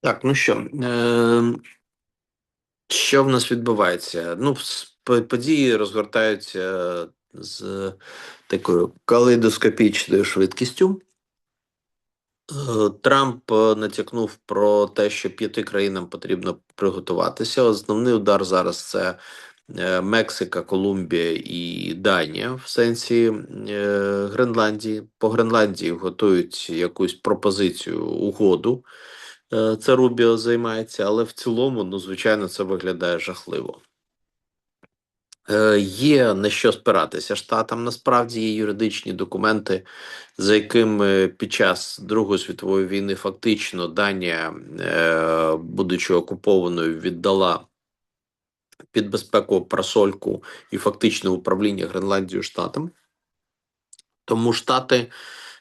Так, ну що, е, що в нас відбувається? Ну, події розгортаються з такою калейдоскопічною швидкістю. Е, Трамп е, натякнув про те, що п'яти країнам потрібно приготуватися. Основний удар зараз це е, Мексика, Колумбія і Данія в сенсі Гренландії. По Гренландії готують якусь пропозицію угоду. Е, Це Рубіо займається, але в цілому, ну, звичайно, це виглядає жахливо. Е, Є на що спиратися штатам. Насправді є юридичні документи, за якими під час Другої світової війни фактично Данія, е, будучи окупованою, віддала під безпеку парасольку і фактичне управління Гренландією штатам. Тому штати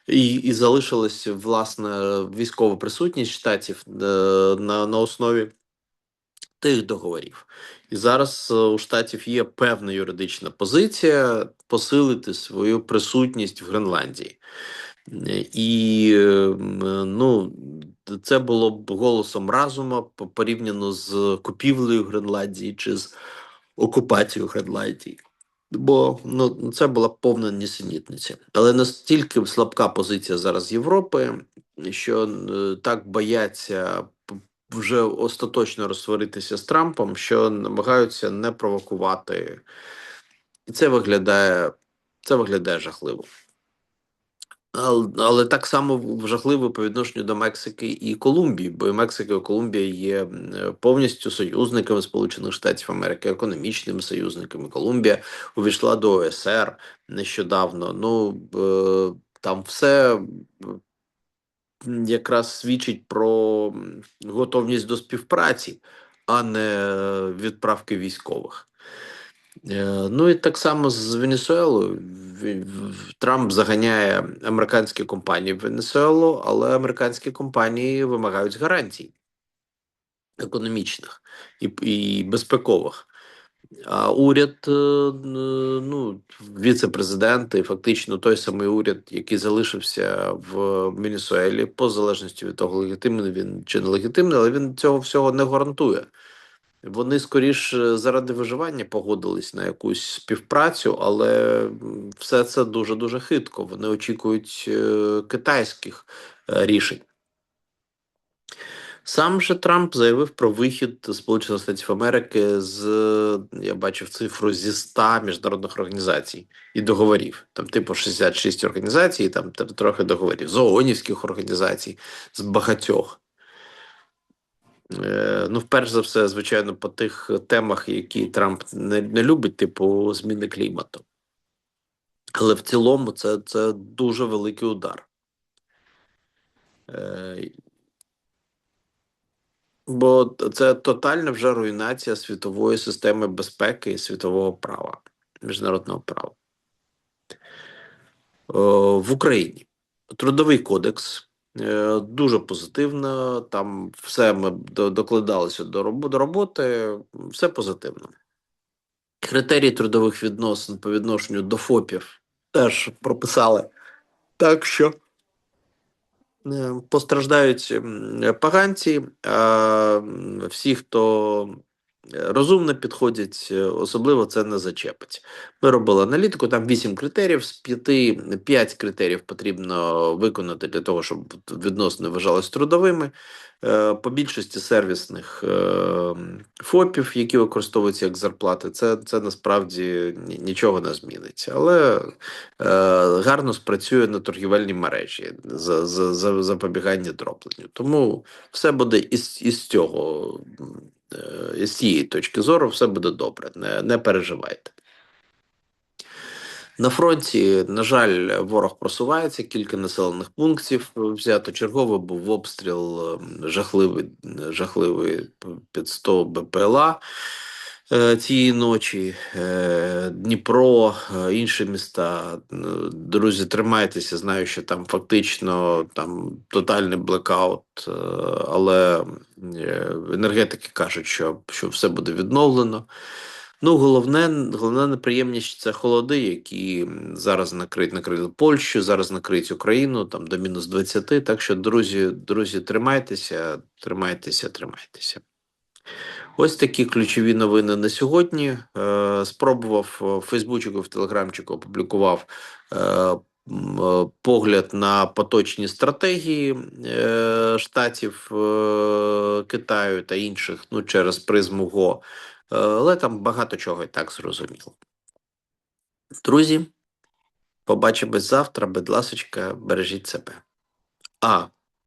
і, і залишилась власне військова присутність штатів е, на, на основі тих договорів. І зараз е, у штатів є певна юридична позиція посилити свою присутність в Гренландії. Е, І ну, це було б голосом разума порівняно з купівлею Гренландії чи з окупацією Гренландії. Бо ну, це була повна нісенітниця. Але настільки слабка позиція зараз Європи, що е, так бояться вже остаточно розсваритися з Трампом, що намагаються не провокувати. І це виглядає, це виглядає жахливо. Але, так само жахливо по відношенню до Мексики і Колумбії, бо Мексика і Колумбія є повністю союзниками Сполучених Штатів Америки, економічними союзниками. Колумбія увійшла до ОСР нещодавно. Ну е, там все якраз свідчить про готовність до співпраці, а не відправки військових. Е, Ну і так само з Венесуелою. Трамп заганяє американські компанії в Венесуелу, але американські компанії вимагають гарантій економічних і, і безпекових. А уряд, е, ну, віце-президент і фактично той самий уряд, який залишився в Венесуелі, по залежності від того, легітимний він чи нелегітимний, але він цього всього не гарантує. Вони скоріш е, заради виживання погодились на якусь співпрацю, але все це дуже дуже хитко. Вони очікують е, китайських е, рішень. Сам же Трамп заявив про вихід Сполучених Штатів Америки з я бачив цифру зі 100 міжнародних організацій і договорів. Там, типу, 66 організацій, там трохи договорів, з ООНівських організацій, з багатьох. Е, ну, вперше за все, звичайно, по тих темах, які Трамп не, не любить, типу зміни клімату. Але в цілому це, це дуже великий удар. Е, бо це тотальна вже руйнація світової системи безпеки і світового права, міжнародного права. О, в Україні трудовий кодекс е, дуже позитивно. Там все ми докладалися до роботи, все позитивно. Критерії трудових відносин по відношенню до ФОПів теж прописали так, що е, постраждають поганці, а всі, хто е, розумно підходять, е, особливо це не зачепить. Ми робили аналітику, там 8 критеріїв, з 5, 5 критеріїв потрібно виконати для того, щоб відносини вважалися трудовими. Е, По більшості сервісних е, ФОПів, які використовуються як зарплати, це, це насправді нічого не зміниться. Але гарно спрацює на торгівельній мережі за, за, за запобігання дропленню. Тому все буде із, із цього, е, цієї точки зору, все буде добре. Не, не переживайте. На фронті, на жаль, ворог просувається, кілька населених пунктів взято. Черговий був обстріл ем, жахливий, жахливий під 100 БПЛА цієї ночі. Е, Дніпро, е, інші міста. Е, Друзі, тримайтеся. Знаю, що там фактично там тотальний блекаут, е, але е, енергетики кажуть, що, що все буде відновлено. Ну, головне, головна неприємність це холоди, які зараз накриють, накрили Польщу, зараз накриють Україну там до мінус 20. Так що, друзі, друзі, тримайтеся, тримайтеся, тримайтеся. Ось такі ключові новини на сьогодні. Е, спробував е, в Фейсбучику, в Телеграмчику опублікував е, погляд на поточні стратегії штатів Китаю та інших ну, через призму ГО. Але там багато чого і так зрозуміло. Друзі, побачимось завтра. Будь ласочка, бережіть себе. А,